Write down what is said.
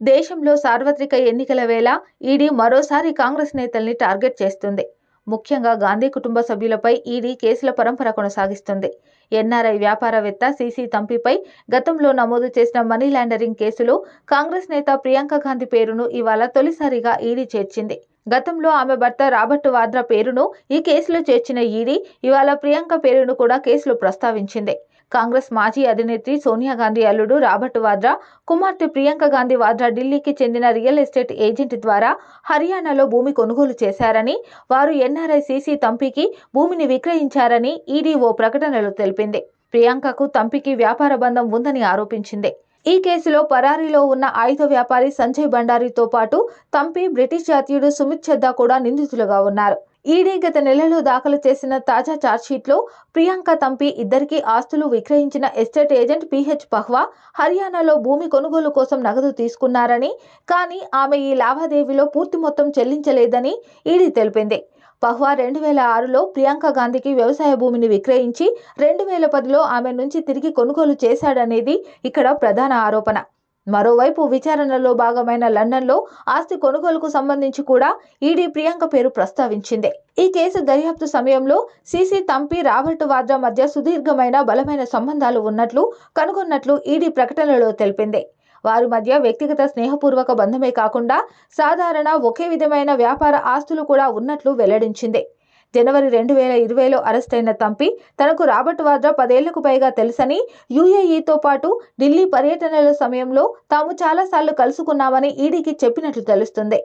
దేశంలో సార్వత్రిక ఎన్నికల వేళ ఈడీ మరోసారి కాంగ్రెస్ నేతల్ని టార్గెట్ చేస్తుంది. ముఖ్యంగా గాంధీ కుటుంబ సభ్యులపై ఈడీ కేసుల పరంపర కొనసాగిస్తుంది. ఎన్ఆర్ఐ వ్యాపారవేత్త సీసీ తంపిపై గతంలో నమోదు చేసిన మనీ లాండరింగ్ కేసులో కాంగ్రెస్ నేత ప్రియాంక గాంధీ పేరును ఇవాళ తొలిసారిగా ఈడీ చేర్చింది. గతంలో ఆమె భర్త రాబర్ట్ వాద్రా పేరును ఈ కేసులో చేర్చిన ఈడీ ఇవాళ ప్రియాంక పేరును కూడా కేసులో ప్రస్తావించింది. కాంగ్రెస్ మాజీ అధినేత్రి సోనియా గాంధీ అల్లుడు రాబర్ట్ వాద్రా కుమార్తె ప్రియాంక గాంధీ వాద్రా ఢిల్లీకి చెందిన రియల్ ఎస్టేట్ ఏజెంట్ ద్వారా హర్యానాలో భూమి కొనుగోలు చేశారని వారు ఎన్ఆర్ఐ సీసీ తంపికి భూమిని విక్రయించారని ఈడీ ఓ ప్రకటనలో తెలిపింది. ప్రియాంకకు తంపికి వ్యాపార బంధం ఉందని ఆరోపించింది. ఈ కేసులో పరారీలో ఉన్న ఆయుధ వ్యాపారి సంజయ్ భండారితో పాటు తంపి బ్రిటిష్ జాతీయుడు సుమిత్ చెద్దా కూడా నిందితులుగా ఉన్నారు. ఈడీ గత నెలలో దాఖలు చేసిన తాజా ఛార్జ్షీట్లో ప్రియాంక తంపి ఇద్దరికీ ఆస్తులు విక్రయించిన estate agent P H Pahwa హర్యానాలో భూమి కొనుగోలు కోసం నగదు తీసుకున్నారని కానీ ఆమె ఈ లావాదేవీలో పూర్తి మొత్తం చెల్లించలేదని ఈడీ తెలిపింది. పహ్వా రెండు వేల ఆరులో ప్రియాంక గాంధీకి వ్యవసాయ భూమిని విక్రయించి రెండు వేల పదిలో ఆమె నుంచి తిరిగి కొనుగోలు చేశాడనేది ఇక్కడ ప్రధాన ఆరోపణ. మరోవైపు విచారణలో భాగమైన లండన్లో ఆస్తి కొనుగోలుకు సంబంధించి కూడా ఈడీ ప్రియాంక పేరు ప్రస్తావించింది. ఈ కేసు దర్యాప్తు సమయంలో సీసీ తంపి రాబర్ట్ వాద్రా మధ్య సుదీర్ఘమైన బలమైన సంబంధాలు ఉన్నట్లు కనుగొన్నట్లు ఈడీ ప్రకటనలో తెలిపింది. వారి మధ్య వ్యక్తిగత స్నేహపూర్వక బంధమే కాకుండా సాధారణ ఒకే విధమైన వ్యాపార ఆస్తులు కూడా ఉన్నట్లు వెల్లడించింది. జనవరి రెండు వేల ఇరవైలో అరెస్ట్ అయిన తంపి తనకు రాబర్ట్ వాద్రా పదేళ్ళకు పైగా తెలుసని యూఏఈతో పాటు ఢిల్లీ పర్యటనల సమయంలో తాము చాలాసార్లు కలుసుకున్నామని ఈడీకి చెప్పినట్లు తెలుస్తుంది.